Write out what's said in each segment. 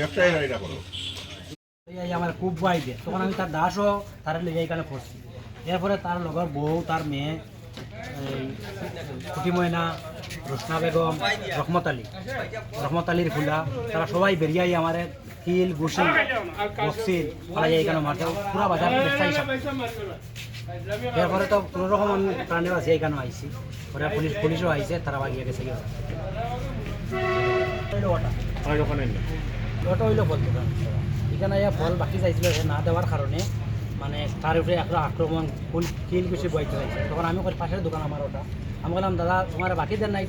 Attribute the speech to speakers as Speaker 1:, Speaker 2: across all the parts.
Speaker 1: ব্যবসায়ীরা এটা করো।
Speaker 2: এই আমার খুব তখন আমি তার দাসও তার লিগে এখানে পড়ছি এরপরে তার লগর বউ তার মেয়ে এই খুঁটি ময়না রোশনা বেগম রহমত আলী রহমত আলীর ফুলা তারা সবাই বেরিয়াই আমার কিল গুসি বক্সিল পালাই এখানে মারতে পুরা বাজার এরপরে তো কোনো রকম আমি প্রাণেও আছে এখানে আইসি ওরা পুলিশ পুলিশও আইসে তারা বাগিয়ে গেছে। ওটা ওটা হইল ফল দোকান এখানে ইয়া ফল বাকি চাইছিল না দেওয়ার কারণে মানে তার উপরে একটা আক্রমণ ফুল কিল বেশি বইতে চাইছে তখন আমি কই পাশের দোকান আমার ওটা। আমি বললাম দাদা তোমার বাকি দেন নাই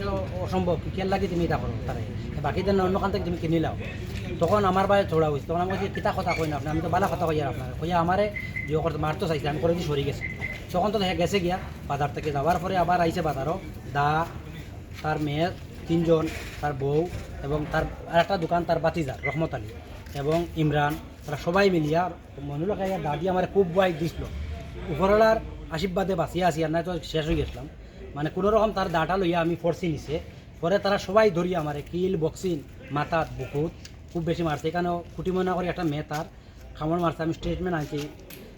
Speaker 2: অসম্ভব কেন লাগি তুমি এটা করো তারে বাকি দেন অন্য কান থেকে তুমি কিনি লাও। তখন আমার বাইরে ছোড়া হয়েছে তখন আমি কিতা কথা কই না আপনি আমি তো বালা কথা কই আর আপনার কইয়া আমারে যে করতে মারতো চাইছে, আমি করে দিয়ে সরি গেছে। তখন তো গেছে গিয়া। বাজার থেকে যাওয়ার পরে আবার আইছে বাজারও দা তার মেয়ে তিনজন, তার বউ এবং তার আর একটা দোকান, তার বাতিজা রহমত আলী এবং ইমরান। তারা সবাই মিলিয়া মনুল খাইয়া দাদি আমার খুব বাইক দিছিল। উপরওয়ালার আশীর্বাদে বাঁচিয়ে আসি আর নাই তো শেষ হয়ে গেছিলাম। মানে কোনো রকম তার দাটা লইয়া আমি ফরসি নিছে। পরে তারা সবাই ধরিয়া আমার কিল বক্সিন মাথাত বুকুত খুব বেশি মারছে। এখানেও কুটি ময়না করে একটা মেয়ে তার খামড় মারছে। আমি স্টেটমেন্ট আনছি।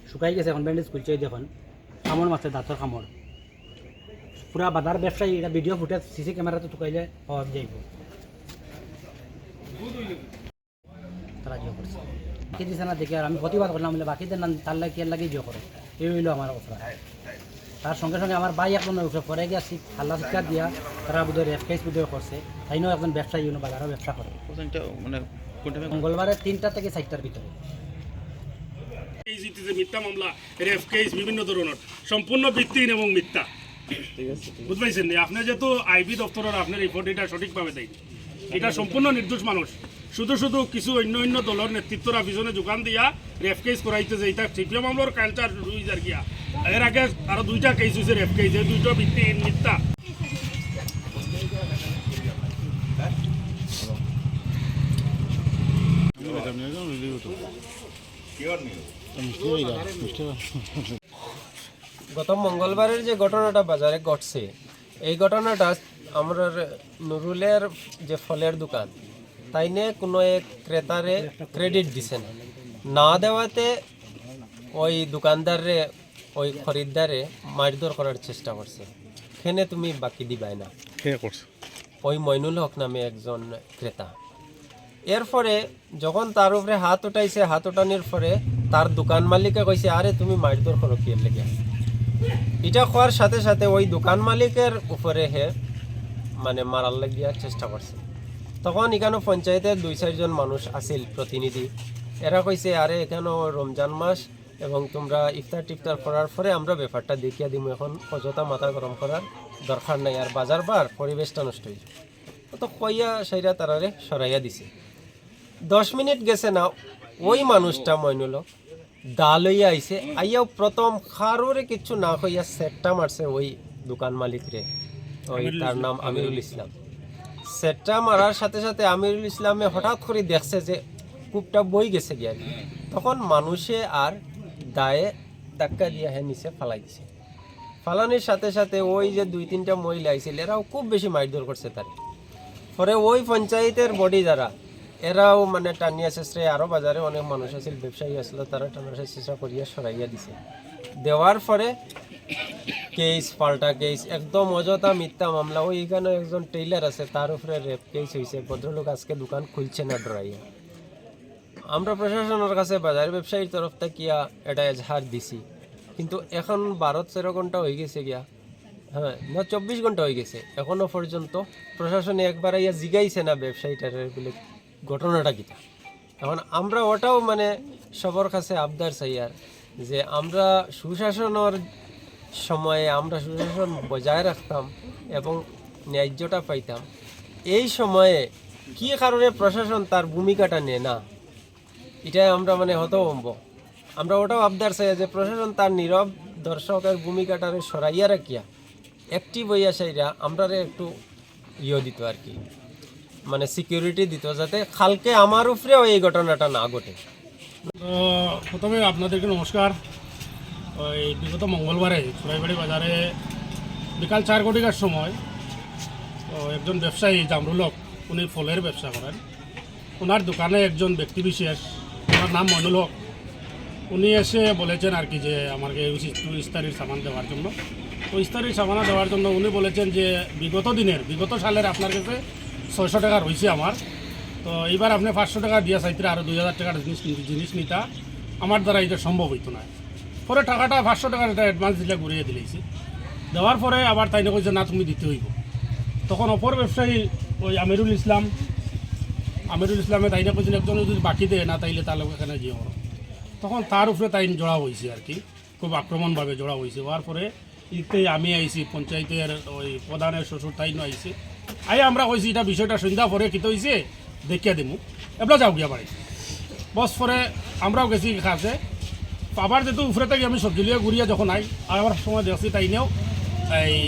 Speaker 2: শুকাই গেছে এখন ব্যান্ডেজ খুলছে দেখুন। খামড় মারছে দাঁতর খামড় পুরা বাজার ব্যবসায়ী এটা ভিডিও ফুটেজ সিসি ক্যামেরাতে টুকাইলে পাওয়া যাইব তারা জিও করছে বাকি দিছে না দেখে আর আমি প্রতিবাদ করলাম বলে বাকিদের না তার লাগে কে লাগে জিও করে এই হইল আমার অপরাধ তার সঙ্গে সঙ্গে আমার ভাই একজন পরে গিয়া শিখ হাল্লা শিক্ষা দিয়া তারা বোধহয় রেপ কেস ভিডিও করছে তাইনও একজন ব্যবসায়ী উনি বাজারও ব্যবসা করে
Speaker 3: মানে কোনটা
Speaker 2: মঙ্গলবারে তিনটা থেকে চারটার ভিতরে
Speaker 4: মিথ্যা মামলা রেফ কেস বিভিন্ন ধরনের সম্পূর্ণ ভিত্তিহীন এবং মিথ্যা। বুঝতে পারছেন? নি? আপনার যেহেতু আইবি দপ্তরের আপনার রিপোর্ট এটা সঠিকভাবে দেয়। এটা সম্পূর্ণ নির্দোষ মানুষ। শুধু শুধু কিছু অন্য অন্য দলের নেতৃত্বরা পিছনে যোগান দিয়া রেফ কেস করাইতেছে এটা সিপিএ মামলার কালচার রুই যার গিয়া এর আগে আরও দুইটা কেস হয়েছে রেফ কেস এই দুইটা ভিত্তিহীন মিথ্যা।
Speaker 1: কিয়র নিউজ
Speaker 5: গত মঙ্গলবারের যে ঘটনাটা বাজারে ঘটছে এই ঘটনাটা আমার নুরুলের যে ফলের দোকান তাইনে কোনো এক ক্রেতারে ক্রেডিট দিছে না। না দেওয়াতে ওই দোকানদারে ওই খরিদ্দারে মারধর করার চেষ্টা করছে। খেনে তুমি বাকি দিবাই না। ওই মইনুল হক নামে একজন ক্রেতা। এরপরে যখন তার উপরে হাত উঠাইছে হাত উঠানোর পরে তার দোকান মালিকে কইছে আরে তুমি মারধর করো কি এর লেগে? এটা হওয়ার সাথে সাথে ওই দোকান মালিকের উপরে হে মানে মারার লাগিয়া চেষ্টা করছে। তখন এখানে পঞ্চায়েতের দুই চারজন মানুষ আছিল, প্রতিনিধি। এরা কইছে, আরে, এখানে রমজান মাস এবং তোমরা ইফতার টিফতার করার পরে আমরা ব্যাপারটা দেখিয়া দিব এখন অযথা মাথা গরম করার দরকার নাই আর বাজার বার, পরিবেশটা নষ্ট হয়ে যাবে। তো কইয়া সাইরা তারারে সরাইয়া দিছে। দশ মিনিট গেছে না, ওই মানুষটা মইনুল দা লইয়া আইছে। আইয়াও প্রথম খারোরে কিচ্ছু না কইয়া সেটটা মারছে ওই দোকান মালিক রে ওই তার নাম আমিরুল ইসলাম। সেটটা মারার সাথে সাথে আমিরুল ইসলামে হঠাৎ করে দেখছে যে কূপটা বই গেছে গিয়া। তখন মানুষে আর দায়ে ধাক্কা দিয়া হে নিচে ফালাই দিছে। ফালানির সাথে সাথে ওই যে দুই তিনটা মহিলা আইছিল এরাও খুব বেশি মারধর করছে তার। পরে ওই পঞ্চায়েতের বডি যারা এরাও মানে টানিয়া চেষ্টায় আরও বাজারে অনেক মানুষ আছিল ব্যবসায়ী আসছিল তারা টানার চেষ্টা করিয়া সরাইয়া দিছে। দেওয়ার পরে কেস পাল্টা কেস একদম অযথা মিথ্যা মামলা। ওই এখানে একজন টেইলার আছে, তার উপরে রেপ কেস হয়েছে ভদ্রলোক আজকে দোকান খুলছে না ডরাইয়া আমরা প্রশাসনের কাছে, বাজার ব্যবসায়ীর তরফ থেকে এটা এজাহার দিছি। কিন্তু এখন বারো তেরো ঘণ্টা হয়ে গেছে গিয়া। হ্যাঁ না, চব্বিশ ঘণ্টা হয়ে গেছে। এখনও পর্যন্ত প্রশাসনে একবার ইয়া জিগাইছে না ব্যবসায়ীটার বলে। ঘটনাটা কিটা এখন আমরা ওটাও মানে সবার কাছে আবদার চাই আর যে আমরা সুশাসনের সময়ে আমরা সুশাসন বজায় রাখতাম এবং ন্যায্যটা পাইতাম। এই সময়ে কি কারণে প্রশাসন তার ভূমিকাটা নেয় না? এটাই আমরা মানে হতভম্ব। আমরা ওটাও আবদার চাই যে প্রশাসন তার নীরব দর্শকের ভূমিকাটারে সরাইয়া রাখিয়া একটি বইয়া সাইরা আমরা একটু ইয়ে দিত আর কি। মানে সিকিউরিটি দিত যাতে কালকে আমার উপরেও এই ঘটনাটা না ঘটে।
Speaker 4: তো প্রথমে আপনাদেরকে নমস্কার। ওই বিগত মঙ্গলবারে চুরাইবাড়ি বাজারে বিকাল চার কোটিকার সময় একজন ব্যবসায়ী জামরুলক উনি ফলের ব্যবসা করেন। ওনার দোকানে একজন ব্যক্তি বিশেষ, ওনার নাম মইনুল হক। উনি এসে বলেছেন আর কি যে আমাকে ইস্তারির সামান দেওয়ার জন্য। তো ইস্তারির সামানা দেওয়ার জন্য উনি বলেছেন যে বিগত দিনের, বিগত সালের আপনার কাছে ছয়শো টাকা রয়েছে আমার। তো এইবার আপনি পাঁচশো টাকা দিয়া চাইতে আরও দুই হাজার টাকার জিনিস জিনিস নিতা। আমার দ্বারা এটা সম্ভব হইতো না। পরে টাকাটা পাঁচশো টাকার এটা অ্যাডভান্স দিলে ঘুরিয়ে দিলেছি দেওয়ার পরে আবার তাই কইছে, না, তুমি দিতে হইব। তখন অপর ব্যবসায়ী ওই আমিরুল ইসলাম, আমিরুল ইসলামে তাই না কইছেন, একজন যদি বাকি দেয় না, তাইলে তাহলে এখানে গিয়ে তখন তার উপরে তাই জোড়া হয়েছে আর কি। খুব আক্রমণভাবে জোড়া হয়েছে হওয়ার পরে ইতে আমি আইছি, পঞ্চায়েতের ওই প্রধানের শ্বশুর তাই আইছি। আই আমরা কইছি, এটা বিষয়টা সন্ধ্যা পরে কিতো হয়েছে দেখিয়া দিমু। এবার যাও গিয়া বাড়ি। বস পরে আমরাও গেছি কাছে আবার যেহেতু উপরে থেকে, আমি সবজি লিয়ে ঘুরিয়ে যখন আই আবার সময় দেখছি তাই নিয়েও এই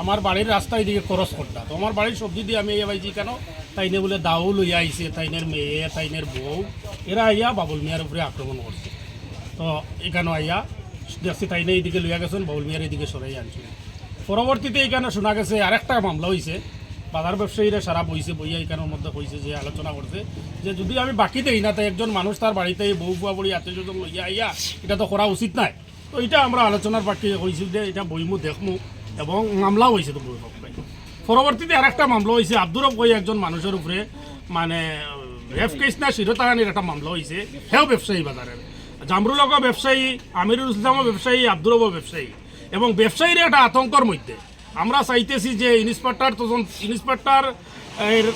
Speaker 4: আমার বাড়ির রাস্তা এদিকে ক্রস করতা। তো আমার বাড়ির সবজি দিয়ে আমি পাইছি কেন? তাইনে বলে দাও লইয়া আইছে, তাইনের মেয়ে, তাইনের বউ। এরা আইয়া বাবুল মিয়ার উপরে আক্রমণ করছে। তো এখানে আইয়া দেখছি তাইনে এইদিকে লইয়া গেছেন, বাবুল মিয়ার এইদিকে সরাই আনছিল পরবর্তীতে এইখানে শোনা গেছে আরেকটা মামলা হয়েছে বাজার ব্যবসায়ীরা সারা বইছে বইয়া এইখানের মধ্যে কইছে যে, আলোচনা করছে যে, যদি আমি বাকি দেই না তাই একজন মানুষ তার বাড়িতে বউ বুয়া বড়ি আত্মীয় স্বজন লইয়া আইয়া এটা তো করা উচিত নাই। তো এটা আমরা আলোচনার পার্টি কইছি যে, এটা বইমু দেখমু এবং মামলাও হয়েছে তো বই পরবর্তীতে আরেকটা মামলা হয়েছে আব্দুরব কই একজন মানুষের উপরে মানে রেফ কেস না শিরতাহানির একটা মামলা হয়েছে সেও ব্যবসায়ী বাজারের। জামরুলক ব্যবসায়ী, আমিরুল ইসলামও ব্যবসায়ী আব্দুরব ব্যবসায়ী এবং ব্যবসায়ীর একটা আতঙ্কর মধ্যে। আমরা চাইতেছি যে ইন্সপেক্টর তদন্ত ইন্সপেক্টর এর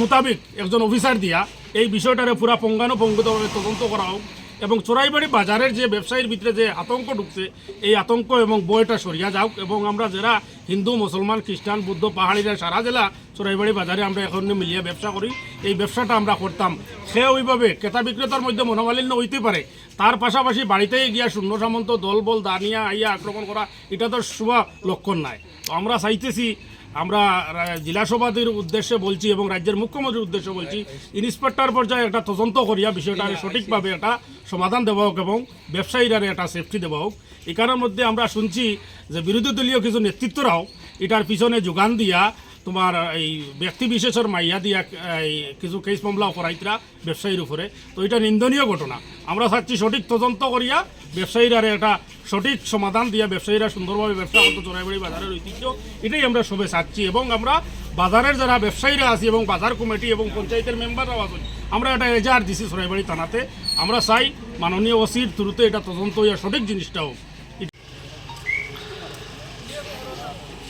Speaker 4: মোতাবিক একজন অফিসার দিয়া এই বিষয়টারে পুরা পঙ্গানুপঙ্গতভাবে তদন্ত করা হোক। এবং চোরাইবাড়ি বাজারের যে ব্যবসায়ীর ভিতরে যে আতঙ্ক ঢুকছে, এই আতঙ্ক এবং বইটা সরিয়া যাওক এবং আমরা যারা হিন্দু, মুসলমান, খ্রিস্টান, বুদ্ধ পাহাড়িরা সারা জেলা চোরাইবাড়ি বাজারে আমরা এখন মিলিয়ে ব্যবসা করি। এই ব্যবসাটা আমরা করতাম। সে ওইভাবে ক্রেতা বিক্রেতার মধ্যে মনোমালিন্য হইতে পারে। তার পাশাপাশি বাড়িতেই গিয়া শূন্য সামন্ত দল বল দানিয়া, আইয়া আক্রমণ করা, এটা তো শুভ লক্ষণ নাই। তো আমরা চাইতেছি আমরা জেলা সভাপতির উদ্দেশ্যে বলছি এবং রাজ্যের মুখ্যমন্ত্রীর উদ্দেশ্যে বলছি ইন্সপেক্টর পর্যায়ে একটা তদন্ত করিয়া বিষয়টা সঠিকভাবে একটা সমাধান দেওয়া হোক এবং ব্যবসায়ীরা একটা সেফটি দেওয়া হোক। এখানের মধ্যে আমরা শুনছি যে বিরোধী দলীয় কিছু নেতৃত্বরাও এটার পিছনে যোগান দিয়া তোমার এই ব্যক্তি বিশেষের মাইয়া দিয়া এই কিছু কেস মামলাও করাইতরা ব্যবসায়ীর উপরে। তো এটা নিন্দনীয় ঘটনা। আমরা চাচ্ছি সঠিক তদন্ত করিয়া ব্যবসায়ীরা একটা সঠিক সমাধান দিয়া ব্যবসায়ীরা সুন্দরভাবে ব্যবসা করতে চোরাইবাড়ি বাজারের ঐতিহ্য, এটাই আমরা সবে চাচ্ছি। এবং আমরা বাজারের যারা ব্যবসায়ীরা আছি এবং বাজার কমিটি এবং পঞ্চায়েতের মেম্বাররাও আছেন, আমরা একটা এজাহার দিছি চোরাইবাড়ি থানাতে। আমরা চাই মাননীয় ওসির থ্রুতে এটা তদন্ত হইয়া সঠিক জিনিসটা হোক।